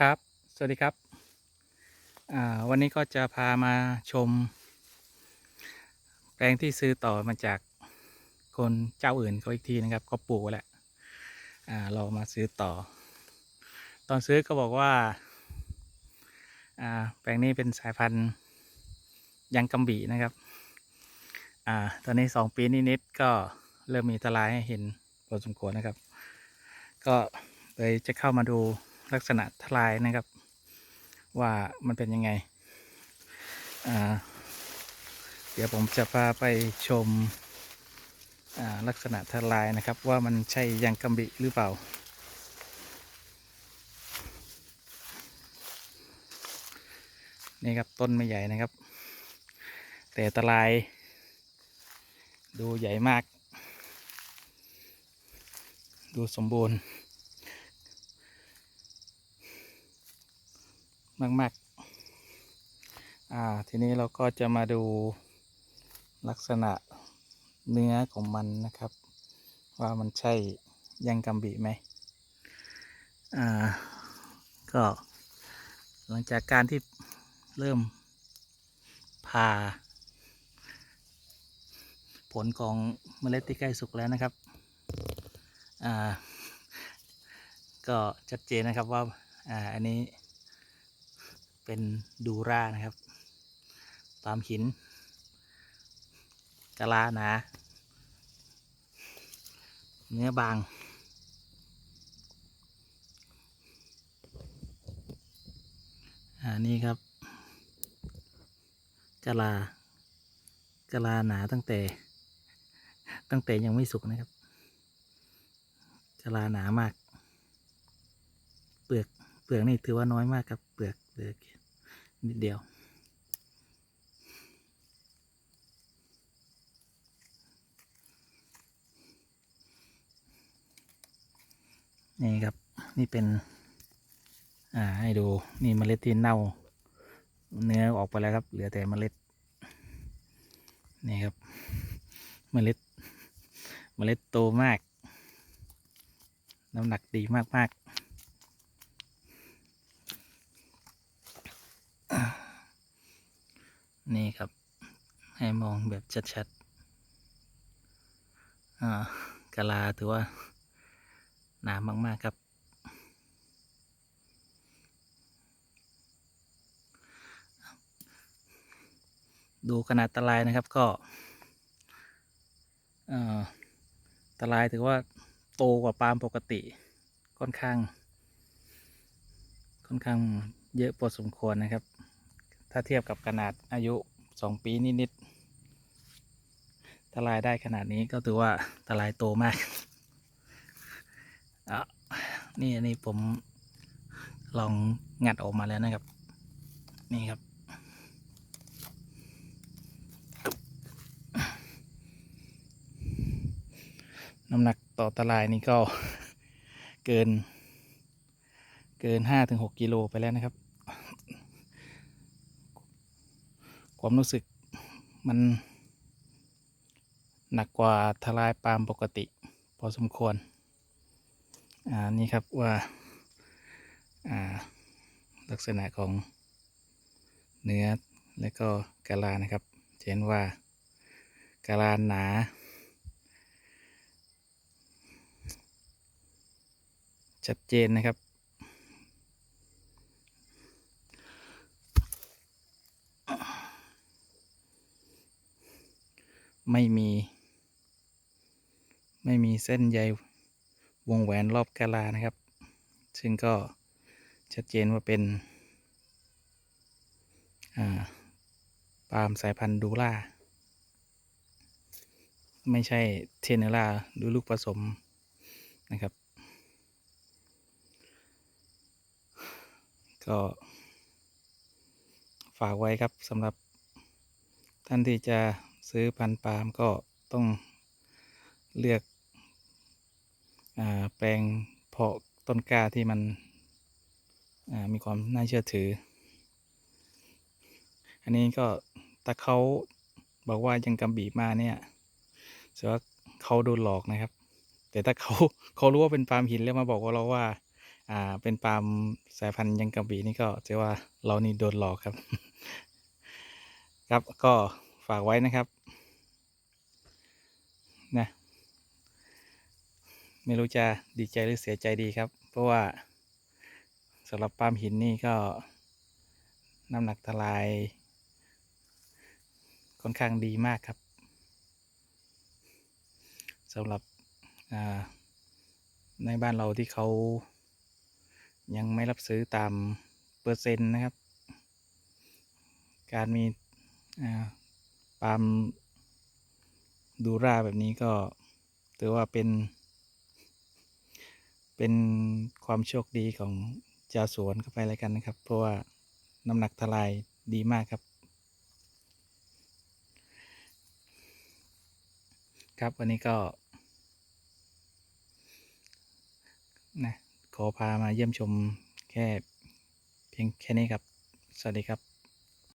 ครับ สวัสดีครับ วันนี้ก็จะพามาชม แปลงที่ซื้อต่อมาจากคนเจ้าอื่นเขาอีกทีนะครับ ก็ปลูกแหละเรามาซื้อต่อ ตอนซื้อก็บอกว่า แปลงนี้เป็นสายพันธุ์ยังกำบีนะครับอตอนนี้สองปีนิดๆก็เริ่มมีทลายให้เห็นพอสมควรนะครับ ก็เลยจะเข้ามาดู ลักษณะทลายนะครับ ว่ามันเป็นยังไง เดี๋ยวผมจะพาไปชมลักษณะทลายนะครับ ว่ามันใช่ยังกำบิหรือเปล่า นี่ครับต้นไม่ใหญ่นะครับ แต่ตลาย ดูใหญ่มาก ดูสมบูรณ์ มากๆ อ่า ทีนี้เราก็จะมาดูลักษณะเนื้อของมันนะครับ ว่ามันใช่ยังกำบีไหมอ่า ก็หลังจากการที่เริ่มผ่าผลของเมล็ดที่ใกล้สุกแล้วนะครับ อ่า ก็ชัดเจนนะครับว่า อ่า อันนี้ เป็นดูร่านะครับ ตามหินกะลาหนา เนื้อบาง อ่า นี่ครับกะลากะลาหนาตั้งแต่ ตั้งแต่ยังไม่สุกนะครับกะลาหนามาก เปลือก เปลือกนี่ถือว่าน้อยมากครับ เปลือกเปลือก นิดเดียว นี่ครับ นี่เป็น อ่า ให้ดู นี่เมล็ดที่เน่า เนื้อออกไปแล้วครับ เหลือแต่เมล็ด นี่ครับ เมล็ด เมล็ดโตมาก น้ำหนักดีมากๆ นี่ครับ ให้มองแบบชัดๆอ่ากะลาถือว่าหนามากๆครับ ดูขนาดตะลายนะครับก็ตะลายถือว่าโตกว่าปาล์มปกติค่อนข้าง ค่อนข้างเยอะพอสมควรนะครับ ถ้าเทียบกับขนาดอายุสองปีนิดๆตะลายได้ขนาดนี้ก็ถือว่าตะลายโตมากอะนี่อันนี้ผมลองงัดออกมาแล้วนะครับ นี่ครับ น้ำหนักต่อตารายนี่ก็เกิน เกินห้าถึงหกกิโลไปแล้วนะครับ ความรู้สึกมัน หนักกว่าทลายปาล์มปกติ พอสมควร อ่า นี่ครับว่า อ่า ลักษณะของเนื้อและก็กะลานะครับเห็นว่ากะลาหนา ชัดเจนนะครับ ไม่มี ไม่มีเส้นใยวงแหวนรอบกาลานะครับ ซึ่งก็ชัดเจนว่าเป็นาปาล์มสายพันธุ์ดูล่า ไม่ใช่เทเนล่าหรือลูกผสมนะครับ ก็ฝากไว้ครับสำหรับท่านที่จะ ซื้อพันธุ์ปาล์มก็ต้องเลือกอแปลงเพาะต้นกล้าที่มันมีความน่าเชื่อถือ อันนี้ก็ถ้าเขาบอกว่ายังกำบีมาเนี่ยแสดว่าเขาโดนหลอกนะครับ แต่ถ้าเขาเขารู้ว่าเป็นปาล์มหินแล้วมาบอกว่าเราว่า อ่า เป็นปาล์มสายพันธุ์ยังกระบี่นี่ก็ถือว่าเรานี่โดนหลอกครับ ครับก็ ฝากไว้นะครับนะไม่รู้จะดีใจหรือเสียใจดีครับ เพราะว่าสำหรับปาล์มหินนี่ก็น้ำหนักทลาย ค่อนข้างดีมากครับสำหรับในบ้านเราที่เขายังไม่รับซื้อตามเปอร์เซ็นต์นะครับ การมีอ่า ปาล์มดูราแบบนี้ก็ถือว่าเป็น เป็นความโชคดีของชาวสวนเข้าไปแล้วกันนะครับ เพราะว่าน้ำหนักทลายดีมากครับ ครับวันนี้ก็นะขอพามาเยี่ยมชมแค่เพียงแค่นี้ครับ สวัสดีครับ